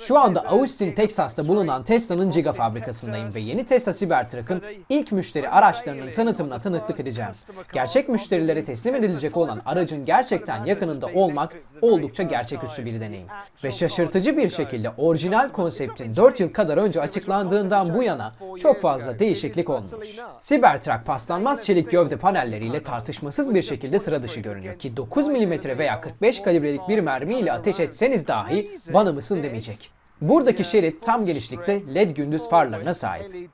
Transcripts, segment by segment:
Şu anda Austin, Texas'ta bulunan Tesla'nın Giga fabrikasındayım ve yeni Tesla Cybertruck'ın ilk müşteri araçlarının tanıtımına tanıklık edeceğim. Gerçek müşterilere teslim edilecek olan aracın gerçekten yakınında olmak oldukça gerçeküstü bir deneyim. Ve şaşırtıcı bir şekilde orijinal konseptin 4 yıl kadar önce açıklandığından bu yana çok fazla değişiklik olmamış. Cybertruck paslanmaz çelik gövde panelleriyle tartışmasız bir şekilde sıra dışı görünüyor ki 9 mm veya 45 kalibrelik bir mermiyle ateş etseniz dahi bana mısın demeyecek. Buradaki şerit tam genişlikte LED gündüz farlarına sahip.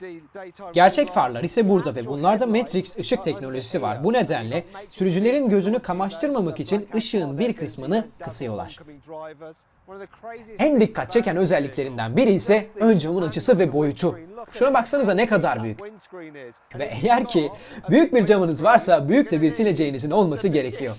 Gerçek farlar ise burada ve bunlarda Matrix ışık teknolojisi var. Bu nedenle sürücülerin gözünü kamaştırmamak için ışığın bir kısmını kısıyorlar. En dikkat çeken özelliklerinden biri ise ön camın açısı ve boyutu. Şuna baksanıza ne kadar büyük. Ve eğer ki büyük bir camınız varsa büyük de bir sileceğinizin olması gerekiyor.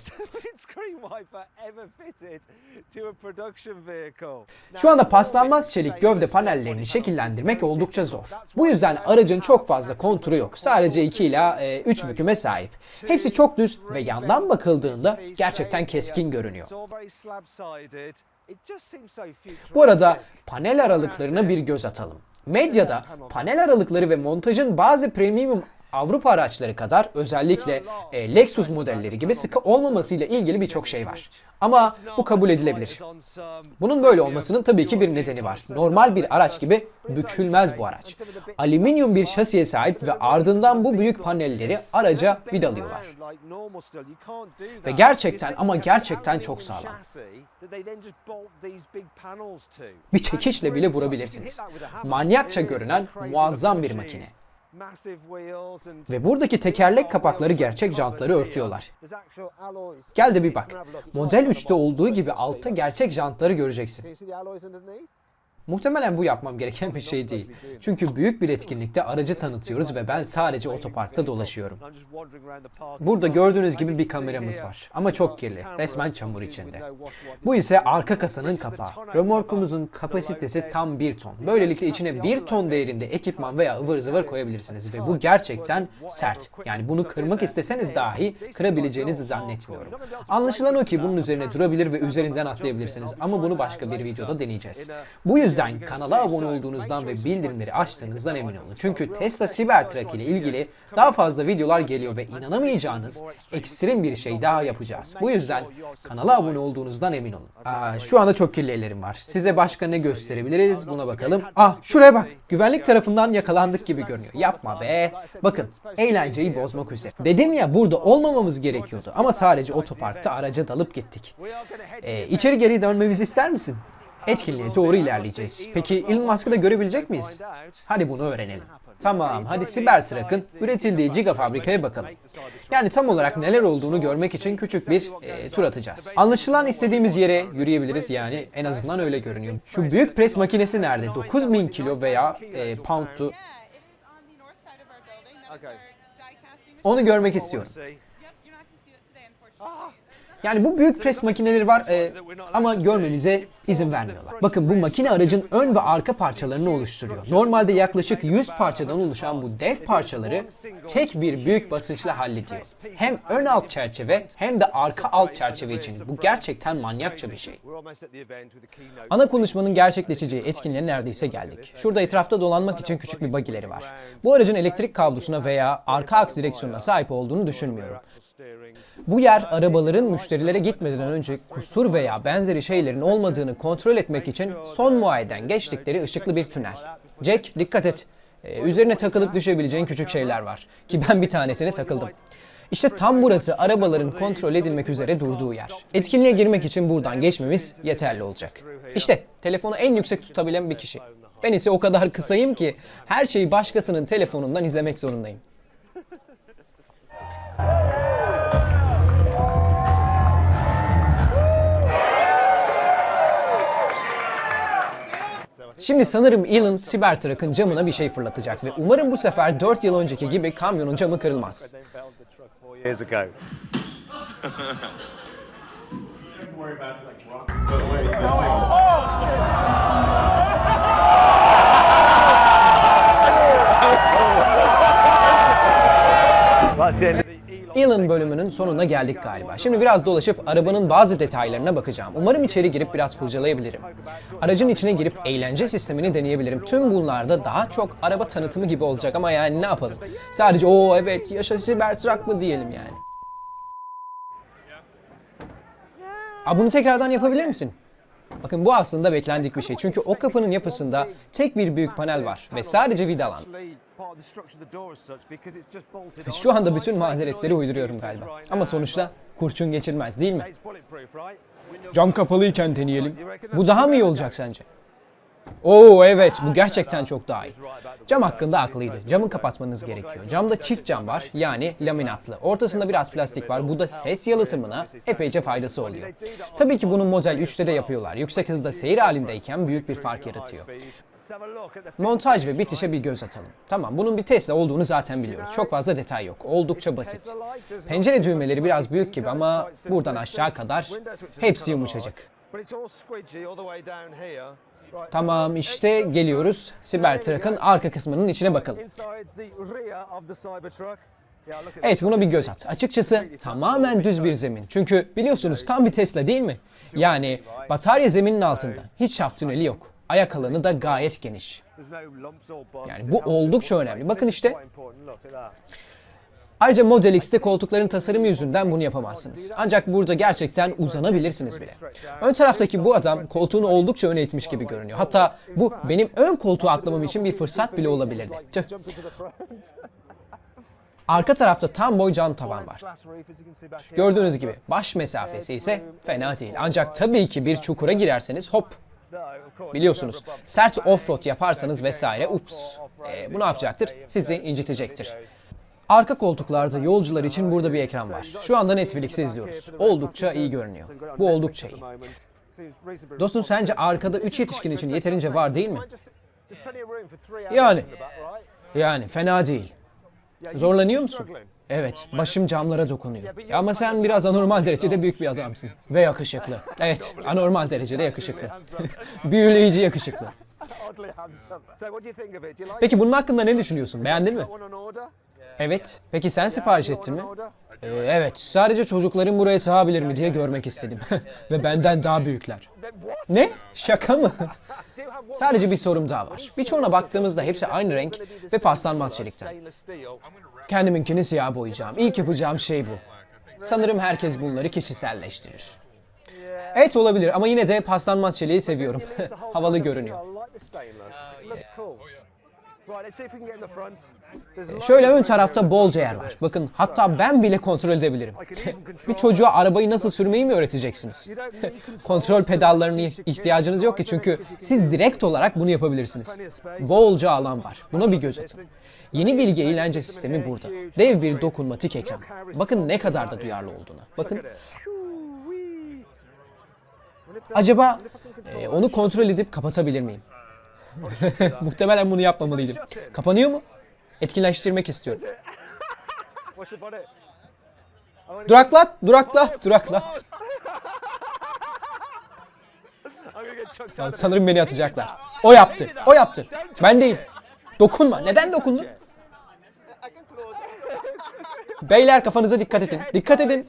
Şu anda paslanmaz çelik gövde panellerini şekillendirmek oldukça zor. Bu yüzden aracın çok fazla konturu yok. Sadece 2 ila 3 büküme sahip. Hepsi çok düz ve yandan bakıldığında gerçekten keskin görünüyor. Bu arada panel aralıklarına bir göz atalım. Medyada panel aralıkları ve montajın bazı premium Avrupa araçları kadar özellikle e, Lexus modelleri gibi sıkı olmamasıyla ilgili birçok şey var. Ama bu kabul edilebilir. Bunun böyle olmasının tabii ki bir nedeni var. Normal bir araç gibi bükülmez bu araç. Alüminyum bir şasiye sahip ve ardından bu büyük panelleri araca vidalıyorlar. Ve gerçekten ama gerçekten çok sağlam. Bir çekişle bile vurabilirsiniz. Manyakça görünen muazzam bir makine. Ve buradaki tekerlek kapakları gerçek jantları örtüyorlar. Gel de bir bak. Model 3'te olduğu gibi altta gerçek jantları göreceksin. Muhtemelen bu yapmam gereken bir şey değil. Çünkü büyük bir etkinlikte aracı tanıtıyoruz ve ben sadece otoparkta dolaşıyorum. Burada gördüğünüz gibi bir kameramız var ama çok kirli, resmen çamur içinde. Bu ise arka kasanın kapağı. Römorkumuzun kapasitesi tam 1 ton. Böylelikle içine 1 ton değerinde ekipman veya ıvır zıvır koyabilirsiniz ve bu gerçekten sert. Yani bunu kırmak isteseniz dahi kırabileceğinizi zannetmiyorum. Anlaşılan o ki bunun üzerine durabilir ve üzerinden atlayabilirsiniz ama bunu başka bir videoda deneyeceğiz. Bu yüzden yüzden kanala abone olduğunuzdan ve bildirimleri açtığınızdan emin olun. Çünkü Tesla Cybertruck ile ilgili daha fazla videolar geliyor ve inanamayacağınız ekstrem bir şey daha yapacağız. Bu yüzden kanala abone olduğunuzdan emin olun. Aa, şu anda çok kirli ellerim var. Size başka ne gösterebiliriz buna bakalım. Ah şuraya bak. Güvenlik tarafından yakalandık gibi görünüyor. Yapma be. Bakın eğlenceyi bozmak üzere. Dedim ya burada olmamamız gerekiyordu ama sadece otoparkta araca dalıp gittik. Ee, içeri geri dönmemizi ister misin? Etkinliğe doğru ilerleyeceğiz. Peki Elon Musk'ı da görebilecek miyiz? Hadi bunu öğrenelim. Tamam, hadi Cybertruck'ın üretildiği Giga fabrikaya bakalım. Yani tam olarak neler olduğunu görmek için küçük bir e, tur atacağız. Anlaşılan istediğimiz yere yürüyebiliriz yani en azından öyle görünüyor. Şu büyük pres makinesi nerede? 9000 kilo veya e, pound'tu. Onu görmek istiyorum. Yani bu büyük pres makineleri var e, ama görmemize izin vermiyorlar. Bakın bu makine aracın ön ve arka parçalarını oluşturuyor. Normalde yaklaşık 100 parçadan oluşan bu dev parçaları tek bir büyük basınçla hallediyor. Hem ön alt çerçeve hem de arka alt çerçeve için. Bu gerçekten manyakça bir şey. Ana konuşmanın gerçekleşeceği etkinliğe neredeyse geldik. Şurada etrafta dolanmak için küçük bir bagileri var. Bu aracın elektrik kablosuna veya arka aks direksiyonuna sahip olduğunu düşünmüyorum. Bu yer arabaların müşterilere gitmeden önce kusur veya benzeri şeylerin olmadığını kontrol etmek için son muayeden geçtikleri ışıklı bir tünel. Jack dikkat et. Ee, üzerine takılıp düşebileceğin küçük şeyler var. Ki ben bir tanesine takıldım. İşte tam burası arabaların kontrol edilmek üzere durduğu yer. Etkinliğe girmek için buradan geçmemiz yeterli olacak. İşte telefonu en yüksek tutabilen bir kişi. Ben ise o kadar kısayım ki her şeyi başkasının telefonundan izlemek zorundayım. Şimdi sanırım Elon Cybertruck'ın camına bir şey fırlatacak ve umarım bu sefer 4 yıl önceki gibi kamyonun camı kırılmaz. Sonuna geldik galiba. Şimdi biraz dolaşıp arabanın bazı detaylarına bakacağım. Umarım içeri girip biraz kurcalayabilirim. Aracın içine girip eğlence sistemini deneyebilirim. Tüm bunlarda daha çok araba tanıtımı gibi olacak ama yani ne yapalım? Sadece o evet yaşa Cybertruck mı diyelim yani. Aa, bunu tekrardan yapabilir misin? Bakın bu aslında beklendik bir şey. Çünkü o kapının yapısında tek bir büyük panel var ve sadece vidalan. Ve şu anda bütün mazeretleri uyduruyorum galiba. Ama sonuçta kurşun geçirmez değil mi? Cam kapalıyken deneyelim. Bu daha mı iyi olacak sence? Oo evet bu gerçekten çok daha iyi. Cam hakkında haklıydı. Camı kapatmanız gerekiyor. Camda çift cam var yani laminatlı. Ortasında biraz plastik var. Bu da ses yalıtımına epeyce faydası oluyor. Tabii ki bunu Model 3'te de yapıyorlar. Yüksek hızda seyir halindeyken büyük bir fark yaratıyor. Montaj ve bitişe bir göz atalım. Tamam bunun bir Tesla olduğunu zaten biliyoruz. Çok fazla detay yok. Oldukça basit. Pencere düğmeleri biraz büyük gibi ama buradan aşağı kadar hepsi yumuşacık. Tamam işte geliyoruz. Cybertruck'ın arka kısmının içine bakalım. Evet buna bir göz at. Açıkçası tamamen düz bir zemin. Çünkü biliyorsunuz tam bir Tesla değil mi? Yani batarya zeminin altında. Hiç şaft tüneli yok. Ayak alanı da gayet geniş. Yani bu oldukça önemli. Bakın işte. Ayrıca Model X'te koltukların tasarımı yüzünden bunu yapamazsınız. Ancak burada gerçekten uzanabilirsiniz bile. Ön taraftaki bu adam koltuğunu oldukça öne itmiş gibi görünüyor. Hatta bu benim ön koltuğa atlamam için bir fırsat bile olabilirdi. Tüh. Arka tarafta tam boy cam tavan var. Gördüğünüz gibi baş mesafesi ise fena değil. Ancak tabii ki bir çukura girerseniz hop biliyorsunuz sert offroad yaparsanız vesaire ups. Ee, bu ne yapacaktır? Sizi incitecektir. Arka koltuklarda yolcular için burada bir ekran var. Şu anda Netflix'i izliyoruz. Oldukça iyi görünüyor. Bu oldukça iyi. Dostum sence arkada 3 yetişkin için yeterince var değil mi? Yani. Yani fena değil. Zorlanıyor musun? Evet, başım camlara dokunuyor. Ama sen biraz anormal derecede büyük bir adamsın. Ve yakışıklı. Evet, anormal derecede yakışıklı. Büyüleyici yakışıklı. Peki bunun hakkında ne düşünüyorsun? Beğendin mi? Evet. Peki sen sipariş ettin mi? Ee, evet. Sadece çocukların buraya sığabilir mi diye görmek istedim. Ve benden daha büyükler. Ne? Şaka mı? Sadece bir sorum daha var. Birçoğuna baktığımızda hepsi aynı renk ve paslanmaz çelikten. Kendiminkini siyah boyayacağım. İlk yapacağım şey bu. Sanırım herkes bunları kişiselleştirir. Evet olabilir ama yine de paslanmaz çeliği seviyorum. Havalı görünüyor. Şöyle ön tarafta bolca yer var. Bakın hatta ben bile kontrol edebilirim. bir çocuğa arabayı nasıl sürmeyi mi öğreteceksiniz? kontrol pedallarına ihtiyacınız yok ki çünkü siz direkt olarak bunu yapabilirsiniz. Bolca alan var. Buna bir göz atın. Yeni bilgi eğlence sistemi burada. Dev bir dokunmatik ekran. Bakın ne kadar da duyarlı olduğuna. Bakın Acaba e, onu kontrol edip kapatabilir miyim? Muhtemelen bunu yapmamalıydım. Kapanıyor mu? Etkinleştirmek istiyorum. Duraklat, duraklat, duraklat. Ya sanırım beni atacaklar. O yaptı, o yaptı. Ben değil. Dokunma. Neden dokundun? Beyler kafanıza dikkat edin. Dikkat edin.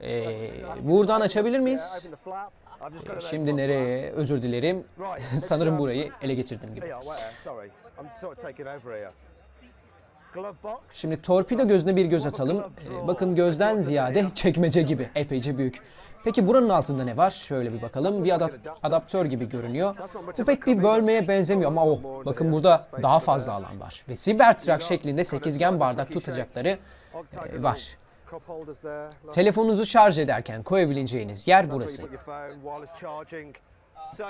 Ee, buradan açabilir miyiz? Ee, Şimdi nereye? Özür dilerim. Sanırım burayı ele geçirdim gibi. Şimdi torpido gözüne bir göz atalım. Ee, bakın gözden ziyade çekmece gibi. Epeyce büyük. Peki buranın altında ne var? Şöyle bir bakalım. Bir adap- adaptör gibi görünüyor. Bu pek bir bölmeye benzemiyor ama oh. Bakın burada daha fazla alan var. Ve Cybertruck şeklinde sekizgen bardak tutacakları e, var. Telefonunuzu şarj ederken koyabileceğiniz yer burası.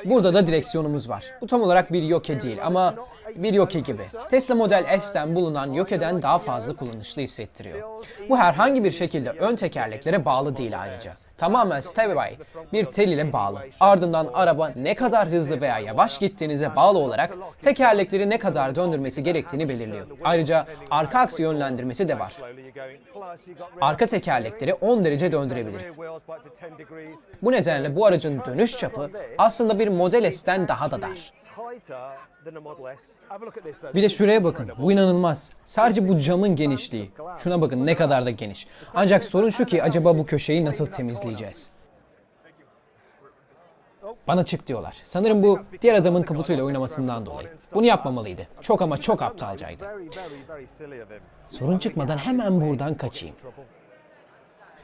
Burada da direksiyonumuz var. Bu tam olarak bir yoke değil ama bir yoke gibi. Tesla Model S'ten bulunan yokeden daha fazla kullanışlı hissettiriyor. Bu herhangi bir şekilde ön tekerleklere bağlı değil ayrıca. Tamamen by bir tel ile bağlı. Ardından araba ne kadar hızlı veya yavaş gittiğinize bağlı olarak tekerlekleri ne kadar döndürmesi gerektiğini belirliyor. Ayrıca arka aksi yönlendirmesi de var. Arka tekerlekleri 10 derece döndürebilir. Bu nedenle bu aracın dönüş çapı aslında bir Model S'ten daha da dar. Bir de şuraya bakın. Bu inanılmaz. Sadece bu camın genişliği. Şuna bakın ne kadar da geniş. Ancak sorun şu ki acaba bu köşeyi nasıl temizleyeceğiz? Bana çık diyorlar. Sanırım bu diğer adamın kaputuyla oynamasından dolayı. Bunu yapmamalıydı. Çok ama çok aptalcaydı. Sorun çıkmadan hemen buradan kaçayım.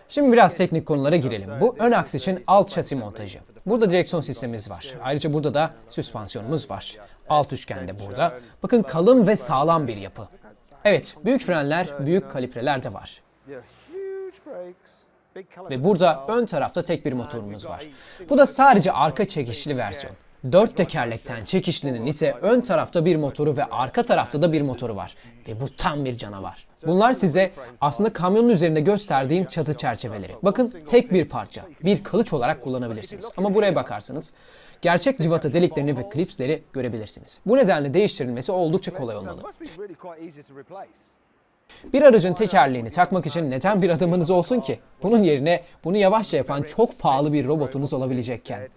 Şimdi biraz teknik konulara girelim. Bu ön aks için alt şasi montajı. Burada direksiyon sistemimiz var. Ayrıca burada da süspansiyonumuz var. Alt üçgen de burada. Bakın kalın ve sağlam bir yapı. Evet, büyük frenler, büyük kalibreler de var. Ve burada ön tarafta tek bir motorumuz var. Bu da sadece arka çekişli versiyon. Dört tekerlekten çekişlinin ise ön tarafta bir motoru ve arka tarafta da bir motoru var. Ve bu tam bir canavar. Bunlar size aslında kamyonun üzerinde gösterdiğim çatı çerçeveleri. Bakın tek bir parça, bir kılıç olarak kullanabilirsiniz. Ama buraya bakarsanız gerçek civata deliklerini ve klipsleri görebilirsiniz. Bu nedenle değiştirilmesi oldukça kolay olmalı. Bir aracın tekerleğini takmak için neden bir adamınız olsun ki? Bunun yerine bunu yavaşça yapan çok pahalı bir robotunuz olabilecekken.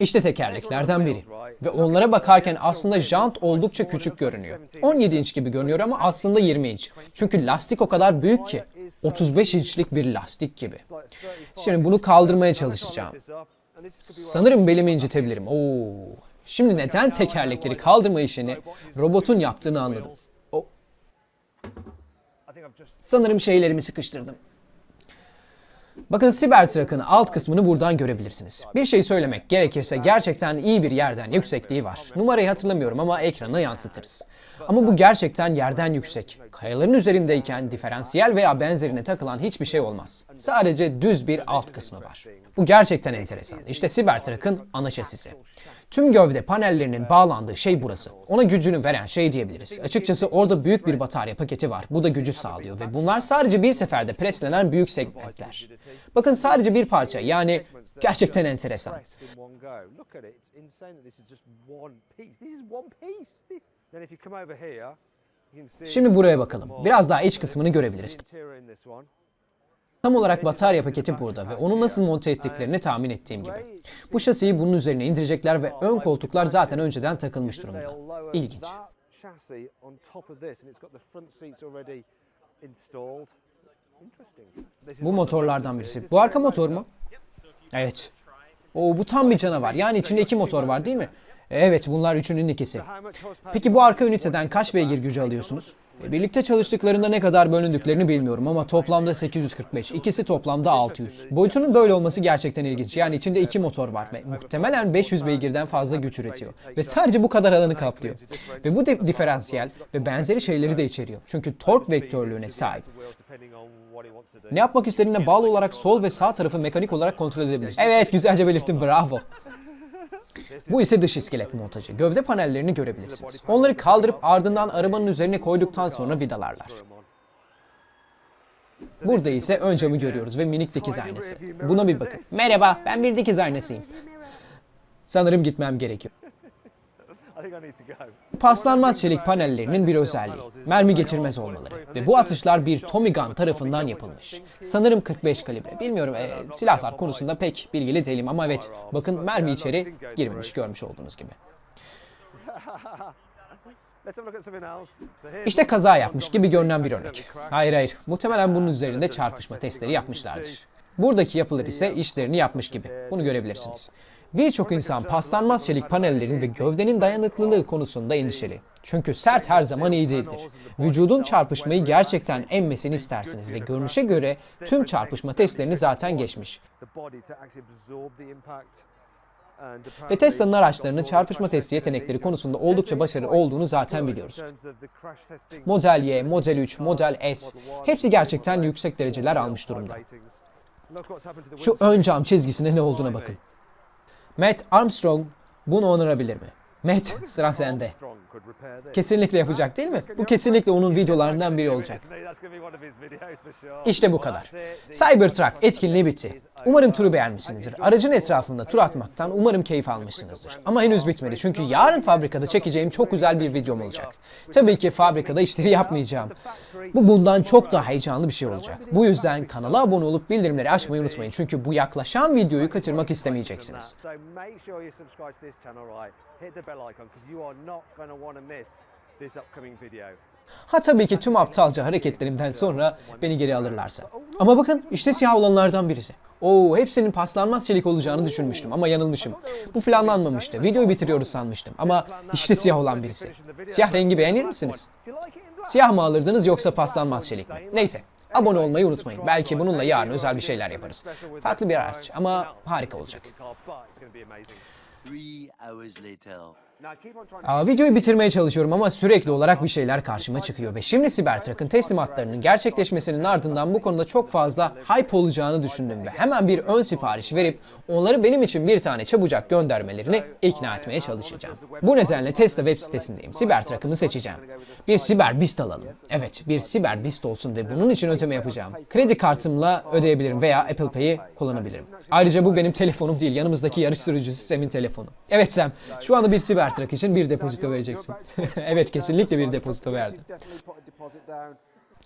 İşte tekerleklerden biri. Ve onlara bakarken aslında jant oldukça küçük görünüyor. 17 inç gibi görünüyor ama aslında 20 inç. Çünkü lastik o kadar büyük ki. 35 inçlik bir lastik gibi. Şimdi bunu kaldırmaya çalışacağım. Sanırım belimi incitebilirim. Oo. Şimdi neden tekerlekleri kaldırma işini robotun yaptığını anladım. O. Sanırım şeylerimi sıkıştırdım. Bakın Cybertruck'ın alt kısmını buradan görebilirsiniz. Bir şey söylemek gerekirse gerçekten iyi bir yerden yüksekliği var. Numarayı hatırlamıyorum ama ekrana yansıtırız. Ama bu gerçekten yerden yüksek. Kayaların üzerindeyken diferansiyel veya benzerine takılan hiçbir şey olmaz. Sadece düz bir alt kısmı var. Bu gerçekten enteresan. İşte Cybertruck'ın ana şasisi. Tüm gövde panellerinin bağlandığı şey burası. Ona gücünü veren şey diyebiliriz. Açıkçası orada büyük bir batarya paketi var. Bu da gücü sağlıyor ve bunlar sadece bir seferde preslenen büyük segmentler. Bakın sadece bir parça yani gerçekten enteresan. Şimdi buraya bakalım. Biraz daha iç kısmını görebiliriz. Tam olarak batarya paketi burada ve onu nasıl monte ettiklerini tahmin ettiğim gibi. Bu şasiyi bunun üzerine indirecekler ve ön koltuklar zaten önceden takılmış durumda. İlginç. Bu motorlardan birisi. Bu arka motor mu? Evet. Oo, bu tam bir canavar. Yani içinde iki motor var değil mi? Evet bunlar üçünün ikisi. Peki bu arka üniteden kaç beygir gücü alıyorsunuz? E, birlikte çalıştıklarında ne kadar bölündüklerini bilmiyorum ama toplamda 845. İkisi toplamda 600. Boyutunun böyle olması gerçekten ilginç. Yani içinde iki motor var ve muhtemelen 500 beygirden fazla güç üretiyor. Ve sadece bu kadar alanı kaplıyor. Ve bu diferansiyel ve benzeri şeyleri de içeriyor. Çünkü tork vektörlüğüne sahip. Ne yapmak istediğine bağlı olarak sol ve sağ tarafı mekanik olarak kontrol edebilirsin. Evet güzelce belirttim bravo. Bu ise dış iskelet montajı. Gövde panellerini görebilirsiniz. Onları kaldırıp ardından arabanın üzerine koyduktan sonra vidalarlar. Burada ise ön camı görüyoruz ve minik dikiz aynası. Buna bir bakın. Merhaba, ben bir dikiz aynasıyım. Sanırım gitmem gerekiyor. Paslanmaz çelik panellerinin bir özelliği. Mermi geçirmez olmaları. Ve bu atışlar bir Tommy Gun tarafından yapılmış. Sanırım 45 kalibre. Bilmiyorum e, silahlar konusunda pek bilgili değilim ama evet bakın mermi içeri girmemiş görmüş olduğunuz gibi. İşte kaza yapmış gibi görünen bir örnek. Hayır hayır muhtemelen bunun üzerinde çarpışma testleri yapmışlardır. Buradaki yapılar ise işlerini yapmış gibi. Bunu görebilirsiniz. Birçok insan paslanmaz çelik panellerin ve gövdenin dayanıklılığı konusunda endişeli. Çünkü sert her zaman iyi değildir. Vücudun çarpışmayı gerçekten emmesini istersiniz ve görünüşe göre tüm çarpışma testlerini zaten geçmiş. Ve Tesla'nın araçlarının çarpışma testi yetenekleri konusunda oldukça başarılı olduğunu zaten biliyoruz. Model Y, Model 3, Model S hepsi gerçekten yüksek dereceler almış durumda. Şu ön cam çizgisine ne olduğuna bakın. Matt Armstrong bunu onarabilir mi? Matt sıra sende. Kesinlikle yapacak değil mi? Bu kesinlikle onun videolarından biri olacak. İşte bu kadar. Cybertruck etkinliği bitti. Umarım turu beğenmişsinizdir. Aracın etrafında tur atmaktan umarım keyif almışsınızdır. Ama henüz bitmedi çünkü yarın fabrikada çekeceğim çok güzel bir videom olacak. Tabii ki fabrikada işleri yapmayacağım. Bu bundan çok daha heyecanlı bir şey olacak. Bu yüzden kanala abone olup bildirimleri açmayı unutmayın. Çünkü bu yaklaşan videoyu kaçırmak istemeyeceksiniz. Bell icon because you are not going to want to miss this upcoming video. Ha tabii ki tüm aptalca hareketlerimden sonra beni geri alırlarsa. Ama bakın işte siyah olanlardan birisi. Oo hepsinin paslanmaz çelik olacağını düşünmüştüm ama yanılmışım. Bu planlanmamıştı. Videoyu bitiriyoruz sanmıştım ama işte siyah olan birisi. Siyah rengi beğenir misiniz? Siyah mı alırdınız yoksa paslanmaz çelik mi? Neyse. Abone olmayı unutmayın. Belki bununla yarın özel bir şeyler yaparız. Farklı bir araç ama harika olacak. Three hours later. Videoyu bitirmeye çalışıyorum ama sürekli olarak bir şeyler karşıma çıkıyor ve şimdi Cybertruck'ın teslimatlarının gerçekleşmesinin ardından bu konuda çok fazla hype olacağını düşündüm ve hemen bir ön sipariş verip onları benim için bir tane çabucak göndermelerini ikna etmeye çalışacağım. Bu nedenle Tesla web sitesindeyim. Cybertruck'ımı seçeceğim. Bir Cyber Beast alalım. Evet, bir Cyber Beast olsun ve bunun için ödeme yapacağım. Kredi kartımla ödeyebilirim veya Apple Pay'i kullanabilirim. Ayrıca bu benim telefonum değil, yanımızdaki yarış sürücüsü Sam'in telefonu. Evet Sam, şu anda bir Cybertruck için bir depozito vereceksin. evet, kesinlikle bir depozito down.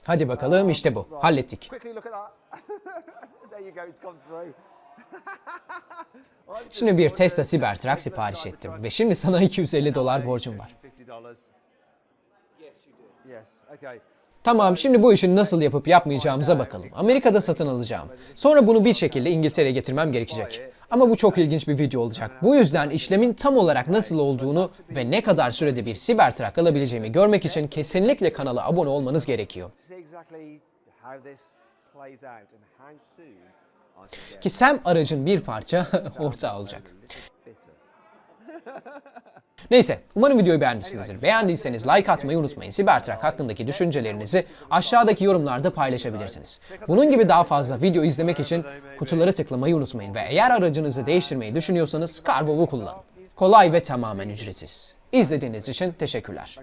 Hadi bakalım işte bu. Hallettik. Şimdi bir Tesla Cybertruck sipariş ettim ve şimdi sana 250 dolar borcum var. $50. Yes, okay. Tamam şimdi bu işi nasıl yapıp yapmayacağımıza bakalım. Amerika'da satın alacağım. Sonra bunu bir şekilde İngiltere'ye getirmem gerekecek. Ama bu çok ilginç bir video olacak. Bu yüzden işlemin tam olarak nasıl olduğunu ve ne kadar sürede bir Cybertruck alabileceğimi görmek için kesinlikle kanala abone olmanız gerekiyor. Ki Sam aracın bir parça ortağı olacak. Neyse, umarım videoyu beğenmişsinizdir. Beğendiyseniz like atmayı unutmayın. Cybertruck hakkındaki düşüncelerinizi aşağıdaki yorumlarda paylaşabilirsiniz. Bunun gibi daha fazla video izlemek için kutuları tıklamayı unutmayın ve eğer aracınızı değiştirmeyi düşünüyorsanız Carvov'u kullanın. Kolay ve tamamen ücretsiz. İzlediğiniz için teşekkürler.